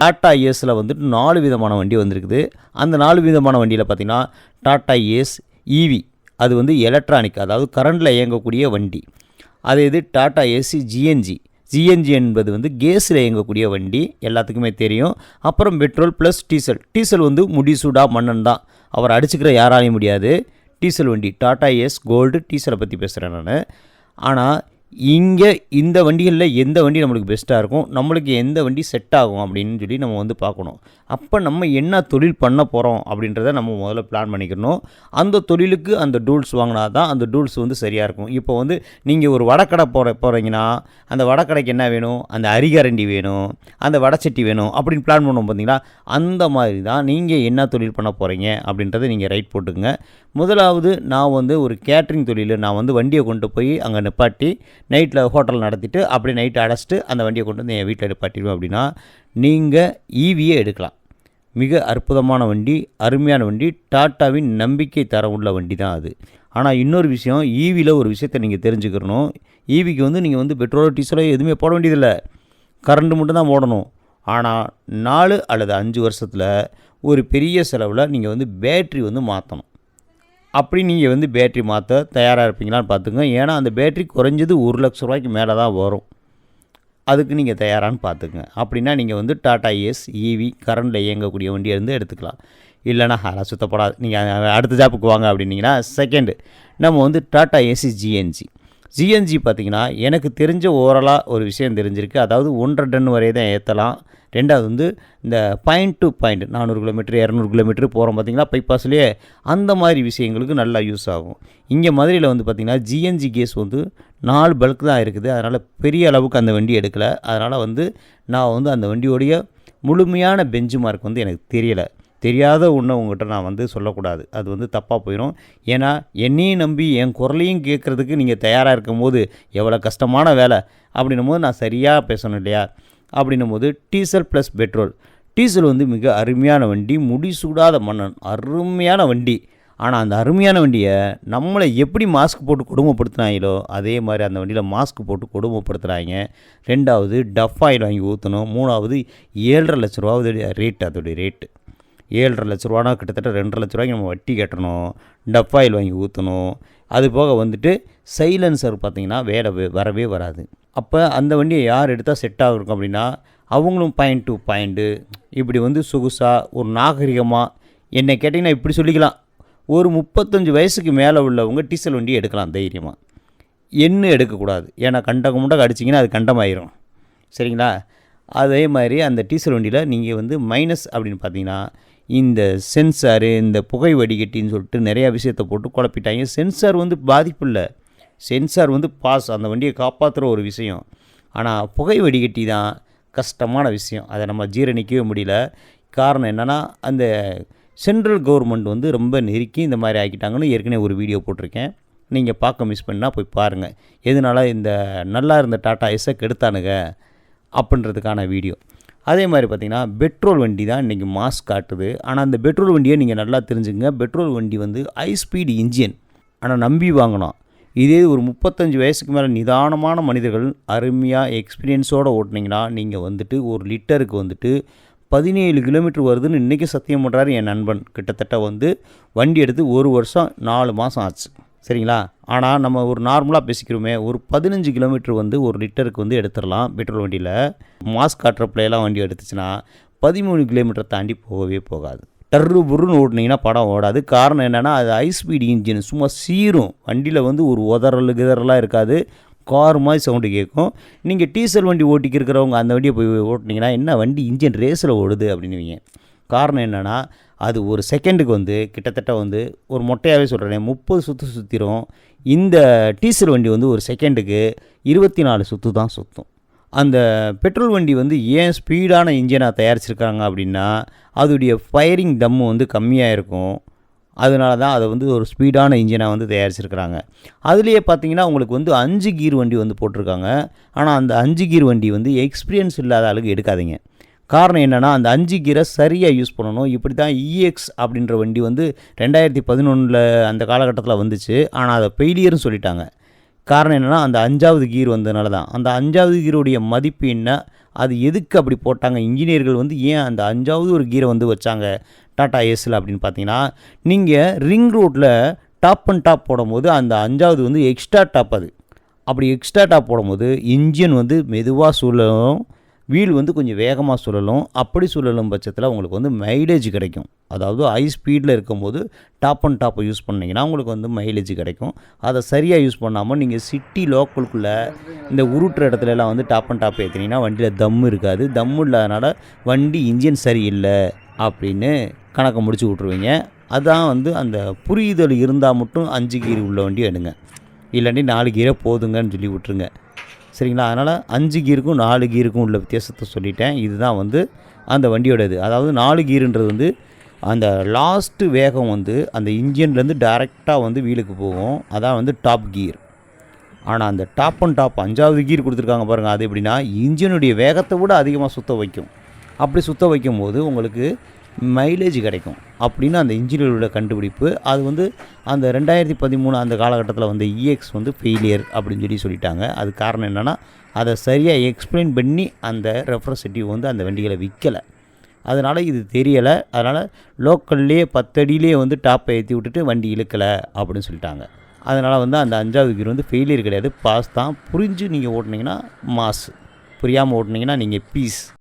Tata ஏஸில் வந்துட்டு நாலு விதமான வண்டி வந்திருக்குது. அந்த நாலு விதமான வண்டியில் பார்த்திங்கன்னா டாட்டா ஏஸ் ஈவி அது வந்து எலக்ட்ரானிக் அதாவது கரண்டில் இயங்கக்கூடிய வண்டி. அது இது டாட்டா ஏசி ஜிஎன்ஜி ஜிஎன்ஜி என்பது வந்து கேஸில் இயங்கக்கூடிய வண்டி எல்லாத்துக்குமே தெரியும். அப்புறம் பெட்ரோல் ப்ளஸ் டீசல். டீசல் வந்து முடிசூடா மன்னன் தான். அவர் அடிச்சுக்கிற யாராலையும் முடியாது. டீசல் வண்டி டாட்டா ஏஸ் கோல்டு டீசலை பற்றி பேசுகிறேன் நான். ஆனால் இங்கே இந்த வண்டிகளில் எந்த வண்டி நம்மளுக்கு பெஸ்ட்டாக இருக்கும்? நம்மளுக்கு எந்த வண்டி செட் ஆகும் அப்படின்னு சொல்லி நம்ம வந்து பார்க்கணும். அப்போ நம்ம என்ன தொழில் பண்ண போகிறோம் அப்படின்றத நம்ம முதல்ல பிளான் பண்ணிக்கணும். அந்த தொழிலுக்கு அந்த டூல்ஸ் வாங்கினா தான் அந்த டூல்ஸ் வந்து சரியாக இருக்கும். இப்போ வந்து நீங்கள் ஒரு வடக்கடை போகிற போகிறீங்கன்னா அந்த வடக்கடைக்கு என்ன வேணும்? அந்த அரிகரண்டி வேணும். அந்த வடச்சட்டி வேணும் அப்படின்னு பிளான் பண்ணுவோம் பார்த்தீங்களா? அந்த மாதிரி தான் நீங்கள் என்ன தொழில் பண்ண போகிறீங்க அப்படின்றத நீங்கள் ரைட் போட்டுங்க முதலாவது நான் வந்து ஒரு கேட்ரிங் தொழில் நான் வந்து வண்டியை கொண்டு போய் அங்கே நிப்பாட்டி நைட்டில் ஹோட்டல் நடத்திட்டு அப்படியே நைட்டு அடைச்சிட்டு அந்த வண்டியை கொண்டு வந்து என் வீட்டில் எடுப்பாட்டிடுவேன் அப்படின்னா நீங்கள் ஈவியே எடுக்கலாம். மிக அற்புதமான வண்டி அருமையான வண்டி டாட்டாவின் நம்பிக்கை தர உள்ள வண்டி தான் அது. ஆனால் இன்னொரு விஷயம் ஈவியில் ஒரு விஷயத்தை நீங்கள் தெரிஞ்சுக்கிறணும் ஈவிக்கு வந்து நீங்கள் வந்து பெட்ரோல் டீசலோ எதுவுமே போட வேண்டியதில்லை. கரண்ட்டு மட்டும் தான் ஓடணும். ஆனால் நாலு அல்லது அஞ்சு வருஷத்தில் ஒரு பெரிய செலவில் நீங்கள் வந்து பேட்ரி வந்து மாற்றணும் அப்படி நீங்கள் வந்து பேட்ரி மாற்ற தயாராக இருப்பீங்களான்னு பார்த்துங்க. ஏன்னா அந்த பேட்ரி குறைஞ்சது ஒரு லட்ச ரூபாய்க்கு மேலே தான் வரும். அதுக்கு நீங்கள் தயாரான்னு பார்த்துக்குங்க. அப்படின்னா நீங்கள் வந்து டாடா ஏஸ் ஈவி கரண்டில் இயங்கக்கூடிய வண்டியை இருந்து எடுத்துக்கலாம். இல்லைனா அதெல்லாம் சுத்தப்படாது நீங்கள் அடுத்த ஜாப்புக்கு வாங்க அப்படின்னீங்கன்னா செகண்டு நம்ம வந்து டாடா ஏசி ஜிஎன்ஜி ஜிஎன்ஜி பார்த்திங்கன்னா எனக்கு தெரிஞ்ச ஓரலாக ஒரு விஷயம் தெரிஞ்சிருக்கு. அதாவது ஒன்றரை டன் வரை தான் ஏற்றலாம் ரெண்டாவது வந்து இந்த பாயிண்ட் டு பாயிண்ட் நானூறு கிலோமீட்டர் இரநூறு கிலோமீட்டர் போகிறோம் பார்த்திங்கன்னா பைபாஸ்லேயே அந்த மாதிரி விஷயங்களுக்கு நல்லா யூஸ் ஆகும். இங்கே மதுரையில் வந்து பார்த்திங்கன்னா ஜிஎன்ஜி கேஸ் வந்து நாலு பல்க் தான் இருக்குது. அதனால் பெரிய அளவுக்கு அந்த வண்டி எடுக்கலை. அதனால் வந்து நான் வந்து அந்த வண்டியோடைய முழுமையான பெஞ்சு மார்க் வந்து எனக்கு தெரியலை. தெரியாத ஒன்று உங்கள்கிட்ட நான் வந்து சொல்லக்கூடாது. அது வந்து தப்பாக போயிடும் ஏன்னா என்னையும் நம்பி என் குரலையும் கேட்குறதுக்கு நீங்கள் தயாராக இருக்கும் போது எவ்வளோ கஷ்டமான வேலை அப்படின்னும் போது நான் சரியாக பேசணும் இல்லையா? அப்படின்னும் போது டீசல் ப்ளஸ் பெட்ரோல். டீசல் வந்து மிக அருமையான வண்டி முடிசூடாத மன்னன் அருமையான வண்டி. ஆனால் அந்த அருமையான வண்டியை நம்மளை எப்படி மாஸ்க் போட்டு கொடுமைப்படுத்துனாங்களோ அதே மாதிரி அந்த வண்டியில் மாஸ்க் போட்டு கொடுமைப்படுத்துகிறாங்க ரெண்டாவது டஃப் ஆயில் வாங்கி ஊற்றணும் மூணாவது ஏழரை லட்ச ரூபாவது ரேட் அதோடைய ரேட்டு ஏழரை லட்ச ரூபானா கிட்டத்தட்ட ரெண்டரை லட்ச ரூபாய்க்கு நம்ம வட்டி கட்டணும் டப்பாயில் வாங்கி ஊற்றணும் அது போக வந்துட்டு சைலன்சர் பார்த்திங்கன்னா வேலை வரவே வராது. அப்போ அந்த வண்டியை யார் எடுத்தால் செட் ஆகிருக்கும் அப்படின்னா அவங்களும் பாயிண்ட் டு பாயிண்ட்டு இப்படி வந்து சொகுசாக ஒரு நாகரிகமாக என்னை கேட்டிங்கன்னா இப்படி சொல்லிக்கலாம். ஒரு முப்பத்தஞ்சு வயசுக்கு மேலே உள்ளவங்க டீசல் வண்டி எடுக்கலாம் தைரியமாக எண்ணு எடுக்கக்கூடாது. ஏன்னா கண்டம் முண்டக அடிச்சிங்கன்னா அது கண்டமாயிரும். சரிங்களா? அதே மாதிரி அந்த டீசல் வண்டியில் நீங்கள் வந்து மைனஸ் அப்படின்னு பார்த்தீங்கன்னா இந்த சென்சாரு இந்த புகை வடிகட்டின்னு சொல்லிட்டு நிறையா விஷயத்தை போட்டு குழப்பிட்டாங்க. சென்சார் வந்து பாதிப்பு இல்லை. சென்சார் வந்து பாஸ் அந்த வண்டியை காப்பாற்றுற ஒரு விஷயம். ஆனால் புகை வடிகட்டி தான் கஷ்டமான விஷயம். அதை நம்ம ஜீரணிக்கவே முடியல. காரணம் என்னென்னா அந்த சென்ட்ரல் கவர்மெண்ட் வந்து ரொம்ப நெருக்கி இந்த மாதிரி ஆக்கிட்டாங்கன்னு ஏற்கனவே ஒரு வீடியோ போட்டிருக்கேன். நீங்கள் பார்க்க மிஸ் பண்ணால் போய் பாருங்கள் எதனால இந்த நல்லா இருந்த டாட்டா எஸ்ஸை கெடுத்தானுங்க அப்படின்றதுக்கான வீடியோ. அதே மாதிரி பார்த்திங்கன்னா பெட்ரோல் வண்டி தான் இன்றைக்கி மாஸ் காட்டுது. ஆனால் அந்த பெட்ரோல் வண்டியை நீங்கள் நல்லா தெரிஞ்சுங்க பெட்ரோல் வண்டி வந்து ஹை ஸ்பீடு இன்ஜின் ஆனால் நம்பி வாங்கணும். இதே ஒரு முப்பத்தஞ்சு வயசுக்கு மேலே நிதானமான மனிதர்கள் அருமையாக எக்ஸ்பீரியன்ஸோடு ஓட்டினீங்கன்னா நீங்கள் வந்துட்டு ஒரு லிட்டருக்கு வந்துட்டு பதினேழு கிலோமீட்டர் வருதுன்னு இன்றைக்கி சத்தியம் பண்ணுறாரு என் நண்பன். கிட்டத்தட்ட வந்து வண்டி எடுத்து ஒரு வருஷம் நாலு மாதம் ஆச்சு. சரிங்களா? ஆனால் நம்ம ஒரு நார்மலாக பேசிக்கிறோமே ஒரு பதினஞ்சு கிலோமீட்டர் வந்து ஒரு லிட்டருக்கு வந்து எடுத்துடலாம் பெட்ரோல் வண்டியில். மாஸ்க் காட்டுறப்பிலையெல்லாம் வண்டி எடுத்துச்சுன்னா பதிமூணு கிலோமீட்டர் தாண்டி போகவே போகாது. டர்ரு புருன்னு ஓட்டுனீங்கன்னா படம் ஓடாது. காரணம் என்னென்னா அது ஹை ஸ்பீடு இன்ஜின் சும்மா சீரும். வண்டியில் வந்து ஒரு உதறல் கிதறலாம் இருக்காது. கார் மாதிரி சவுண்டு கேட்கும் நீங்கள் டீசல் வண்டி ஓட்டிக்கிருக்கிறவங்க அந்த வண்டியை போய் ஓட்டினீங்கன்னா என்ன வண்டி இன்ஜின் ரேஸில் ஓடுது அப்படின்னுவீங்க. காரணம் என்னென்னா அது ஒரு செகண்டுக்கு வந்து கிட்டத்தட்ட வந்து ஒரு மொட்டையாகவே சொல்கிறேன் முப்பது சுற்று சுற்றிரும் இந்த டீசல் வண்டி வந்து ஒரு செகண்டுக்கு இருபத்தி நாலு சுற்று தான் சுற்றும் அந்த பெட்ரோல் வண்டி வந்து ஏன் ஸ்பீடான இன்ஜினாக தயாரிச்சிருக்காங்க அப்படின்னா அதோடைய ஃபயரிங் தம்மு வந்து கம்மியாக இருக்கும் அதனால தான் அதை வந்து ஒரு ஸ்பீடான இன்ஜினாக வந்து தயாரிச்சிருக்கிறாங்க. அதுலேயே பார்த்தீங்கன்னா உங்களுக்கு வந்து அஞ்சு கீர் வண்டி வந்து போட்டிருக்காங்க. ஆனால் அந்த அஞ்சு கீர் வண்டி வந்து எக்ஸ்பீரியன்ஸ் இல்லாத ஆளுக்கு எடுக்காதீங்க. காரணம் என்னென்னா அந்த அஞ்சு கீரை சரியாக யூஸ் பண்ணணும். இப்படி தான் இஎக்ஸ் அப்படின்ற வண்டி வந்து ரெண்டாயிரத்தி பதினொன்றில் அந்த காலகட்டத்தில் வந்துச்சு. ஆனால் அதை பெயிலியர்னு சொல்லிட்டாங்க. காரணம் என்னென்னா அந்த அஞ்சாவது கீர் வந்ததுனால தான். அந்த அஞ்சாவது கீருடைய மதிப்பு என்ன? அது எதுக்கு அப்படி போட்டாங்க? இன்ஜினியர்கள் வந்து ஏன் அந்த அஞ்சாவது ஒரு கீரை வந்து வச்சாங்க? டாட்டா ஏஸில் அப்படின்னு பார்த்தீங்கன்னா நீங்கள் ரிங் ரோட்டில் டாப் அண்ட் டாப் போடும்போது அந்த அஞ்சாவது வந்து எக்ஸ்ட்ரா டாப் அது. அப்படி எக்ஸ்ட்ரா டாப் போடும்போது இன்ஜின் வந்து மெதுவாக சுழலும். வீல் வந்து கொஞ்சம் வேகமாக சுழலும். அப்படி சுழலும் பட்சத்தில் உங்களுக்கு வந்து மைலேஜ் கிடைக்கும். அதாவது ஹை ஸ்பீடில் இருக்கும்போது டாப் அண்ட் டாப்பை யூஸ் பண்ணிங்கன்னா உங்களுக்கு வந்து மைலேஜ் கிடைக்கும். அதை சரியாக யூஸ் பண்ணாமல் நீங்கள் சிட்டி லோக்கலுக்குள்ளே இந்த உருட்டுற இடத்துலலாம் வந்து டாப் அண்ட் டாப் ஏற்றினீங்கன்னா வண்டியில் தம் இருக்காது. தம் இல்லாதனால வண்டி இன்ஜின் சரியில்லை அப்படின்னு கணக்கை முடிச்சு விட்ருவீங்க அதான் வந்து அந்த புரிதல் இருந்தால் மட்டும் அஞ்சு கீர் உள்ள வண்டி எடுங்க. இல்லாட்டி நாலு கீரை போதுங்கன்னு சொல்லி விட்ருங்க சரிங்களா? அதனால் அஞ்சு கீருக்கும் நாலு கீருக்கும் உள்ள வித்தியாசத்தை சொல்லிட்டேன். இதுதான் வந்து அந்த வண்டியோட இது அதாவது நாலு கீருன்றது வந்து அந்த லாஸ்ட்டு வேகம் வந்து அந்த இன்ஜின்லேருந்து டைரெக்டாக வந்து வீலுக்கு போகும். அதான் வந்து டாப் கீர் ஆனால் அந்த டாப் அண்ட் டாப் அஞ்சாவது கீர் கொடுத்துருக்காங்க பாருங்கள் அது எப்படின்னா இன்ஜினுடைய வேகத்தை விட அதிகமாக சுத்த வைக்கும். அப்படி சுத்த வைக்கும் போது உங்களுக்கு மைலேஜ் கிடைக்கும். அப்படின்னு அந்த இன்ஜினியரோட கண்டுபிடிப்பு அது வந்து அந்த ரெண்டாயிரத்தி பதிமூணு அந்த காலகட்டத்தில் வந்து இஎக்ஸ் வந்து ஃபெயிலியர் அப்படின்னு சொல்லி சொல்லிட்டாங்க. அது காரணம் என்னென்னா அதை சரியாக எக்ஸ்பிளைன் பண்ணி அந்த ரெப்ரசன்டேட்டிவ் வந்து அந்த வண்டிகளை விற்கலை அதனால் இது தெரியலை. அதனால் லோக்கல்லே பத்தடியிலே வந்து டாப்பை ஏற்றி விட்டுட்டு வண்டி இழுக்கலை அப்படின்னு சொல்லிட்டாங்க. அதனால் வந்து அந்த அஞ்சாவது கீர் வந்து ஃபெயிலியர் கிடையாது. பாஸ் தான். புரிஞ்சு நீங்கள் ஓட்டுனீங்கன்னா மாஸ் புரியாமல் ஓட்டினீங்கன்னா நீங்கள் பீஸ்